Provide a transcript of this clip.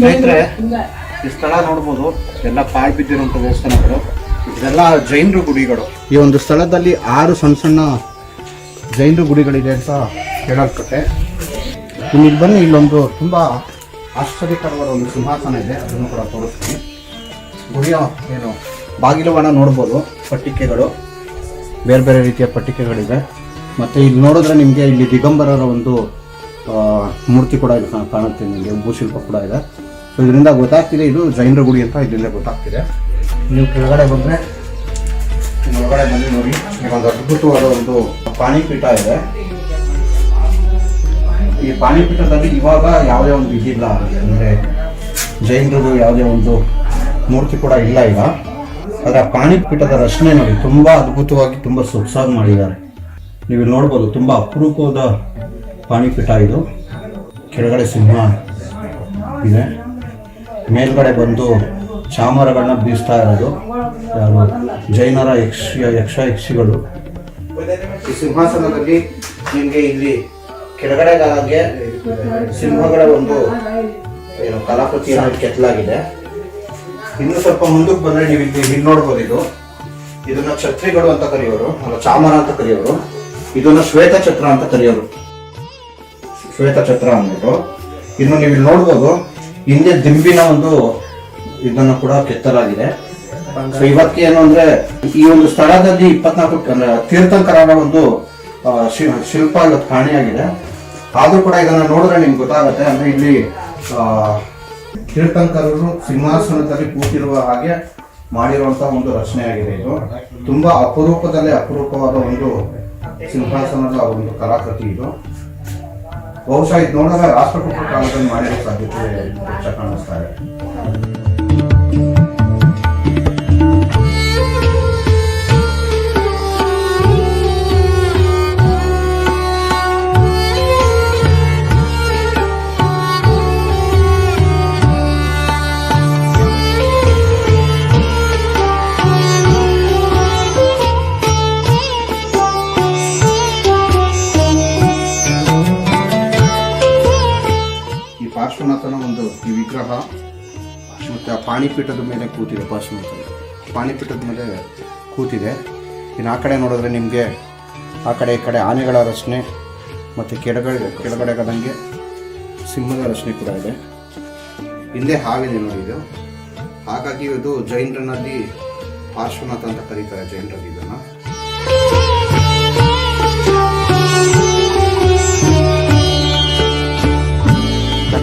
ಸ್ನೇಹಿತರೆ ಈ ಸ್ಥಳ ನೋಡ್ಬೋದು. ಎಲ್ಲ ಪಾಳ್ ಬಿದ್ದಿರುವಂಥ ದೇವಸ್ಥಾನಗಳು. ಇದೆಲ್ಲ ಜೈನರು ಗುಡಿಗಳು. ಈ ಒಂದು ಸ್ಥಳದಲ್ಲಿ ಆರು ಸಣ್ಣ ಸಣ್ಣ ಜೈನರು ಗುಡಿಗಳಿದೆ ಅಂತ ಹೇಳಲ್ಪಟ್ಟೆ. ಇಲ್ಲಿ ಬನ್ನಿ ಇಲ್ಲೊಂದು ತುಂಬ ಆಶ್ಚರ್ಯಕರವಾದ ಒಂದು ಸಿಂಹಾಸನ ಇದೆ. ಅದನ್ನು ಕೂಡ ತೋರಿಸ್ತೀನಿ. ಗುಡಿಯ ಏನು ಬಾಗಿಲುವನ್ನ ನೋಡ್ಬೋದು ಪಟ್ಟಿಕೆಗಳು. ಬೇರೆ ಬೇರೆ ರೀತಿಯ ಪಟ್ಟಿಕೆಗಳಿವೆ. ಮತ್ತು ಇಲ್ಲಿ ನೋಡಿದ್ರೆ ನಿಮಗೆ ಇಲ್ಲಿ ದಿಗಂಬರರ ಒಂದು ಮೂರ್ತಿ ಕೂಡ ಇಲ್ಲಿ ಕಾಣುತ್ತೆ. ನಿಮಗೆ ಭೂಶಿಲ್ಪ ಕೂಡ ಇದೆ. ಇದರಿಂದ ಗೊತ್ತಾಗ್ತಿದೆ, ಇದು ಜೈನರ ಗುಡಿ ಅಂತ ಇದರಿಂದ ಗೊತ್ತಾಗ್ತಿದೆ. ನೀವು ಕೆಳಗಡೆ ಬಂದರೆ, ಒಳಗಡೆ ಬಂದು ನೋಡಿ. ಒಂದು ಅದ್ಭುತವಾದ ಒಂದು ಪಾಣಿಪೀಠ ಇದೆ. ಈ ಪಾಣಿಪೀಠದಲ್ಲಿ ಇವಾಗ ಯಾವುದೇ ಒಂದು ಇದಿಲ್ಲ ಅಂದರೆ ಜೈನರದು ಯಾವುದೇ ಒಂದು ಮೂರ್ತಿ ಕೂಡ ಇಲ್ಲ ಈಗ. ಆದರೆ ಆ ಪಾಣಿಪೀಠದ ರಚನೆ ನೋಡಿ, ತುಂಬ ಅದ್ಭುತವಾಗಿ ತುಂಬ ಸೊಗಸಾಗಿ ಮಾಡಿದ್ದಾರೆ. ನೀವು ಇಲ್ಲಿ ನೋಡ್ಬೋದು, ತುಂಬ ಅಪರೂಪವಾದ ಪಾಣಿಪೀಠ ಇದು. ಕೆಳಗಡೆ ಸಿಂಹ ಇದೆ. ಮೇಲ್ಗಡೆ ಬಂದು ಚಾಮರಗಳನ್ನ ಬೀಸ್ತಾ ಇರೋದು. ಯಾರು? ಜೈನರ ಯಕ್ಷ ಯಕ್ಷ ಯಕ್ಷಿಗಳು. ಈ ಸಿಂಹಾಸನದಲ್ಲಿ ನಿಮಗೆ ಇಲ್ಲಿ ಕೆಳಗಡೆಗಾಗೆ ಸಿಂಹಗಳ ಒಂದು ಏನು ಕಲಾಕೃತಿಯನ್ನು ಕೆತ್ತಲಾಗಿದೆ. ಇನ್ನು ಸ್ವಲ್ಪ ಮುಂದಕ್ಕೆ ಬಂದ್ರೆ ನೀವು ಇಲ್ಲಿ ಇಲ್ಲಿ ನೋಡ್ಬೋದು ಇದು. ಇದನ್ನ ಛತ್ರಿಗಳು ಅಂತ ಕರೆಯೋರು ಅಲ್ಲ ಚಾಮರ ಅಂತ ಕರೆಯೋರು. ಇದನ್ನ ಶ್ವೇತ ಛತ್ರ ಅಂತ ಕರೆಯೋರು. ಶ್ವೇತ ಛತ್ರ ಅಂದ್ಬಿಟ್ಟು. ಇನ್ನು ನೀವು ಇಲ್ಲಿ ನೋಡ್ಬೋದು ಹಿಂದೆ ದಿಂಬಿನ ಒಂದು ಇದನ್ನು ಕೂಡ ಕೆತ್ತಲಾಗಿದೆ. ಸೊ ಇವತ್ತೇನು ಅಂದ್ರೆ ಈ ಒಂದು ಸ್ಥಳದಲ್ಲಿ ಇಪ್ಪತ್ನಾಲ್ಕು ತೀರ್ಥಂಕರರ ಒಂದು ಶಿಲ್ಪ ಇವತ್ತು ಕಾಣೆಯಾಗಿದೆ. ಆದ್ರೂ ಕೂಡ ಇದನ್ನ ನೋಡಿದ್ರೆ ನಿಮ್ಗೆ ಗೊತ್ತಾಗುತ್ತೆ. ಅಂದ್ರೆ ಇಲ್ಲಿ ತೀರ್ಥಂಕರರು ಸಿಂಹಾಸನದಲ್ಲಿ ಕೂತಿರುವ ಹಾಗೆ ಮಾಡಿರುವಂತಹ ಒಂದು ರಚನೆ ಆಗಿದೆ ಇದು. ತುಂಬಾ ಅಪರೂಪದಲ್ಲಿ ಅಪರೂಪವಾದ ಒಂದು ಸಿಂಹಾಸನದ ಒಂದು ಕಲಾಕೃತಿ ಇದು. ಬಹುಶಃ ಇದು ನೋಡಿದಾಗ ರಾಷ್ಟ್ರಕೂಟರ ಕಾಲದಲ್ಲಿ ಮಾಡಿರೋ ಸಾಧ್ಯತೆ ಹೆಚ್ಚ ಕಾಣಿಸ್ತಾ ಇದೆ. ಪಾರ್ಶ್ವನಾಥನ ಒಂದು ಈ ವಿಗ್ರಹ ಮತ್ತು ಆ ಪಾಣಿಪೀಠದ ಮೇಲೆ ಕೂತಿದೆ ಪಾರ್ಶ್ವನಾಥ ಪಾಣಿಪೀಠದ ಮೇಲೆ ಕೂತಿದೆ. ಇನ್ನು ಆ ಕಡೆ ನೋಡಿದ್ರೆ ನಿಮಗೆ ಆ ಕಡೆ ಈ ಕಡೆ ಆನೆಗಳ ರಚನೆ ಮತ್ತು ಕೆಳಗಡೆ ಕೆಳಗಡೆಗದಂಗೆ ಸಿಂಹದ ರಚನೆ ಕೂಡ ಇದೆ. ಹಿಂದೆ ಹಾವಿದೆ ನೋಡಿ ಇದು. ಹಾಗಾಗಿ ಇದು ಜೈನರನಲ್ಲಿ ಪಾರ್ಶ್ವನಾಥ ಅಂತ ಕರೀತಾರೆ ಜೈನರಲ್ಲಿ ಇದನ್ನು.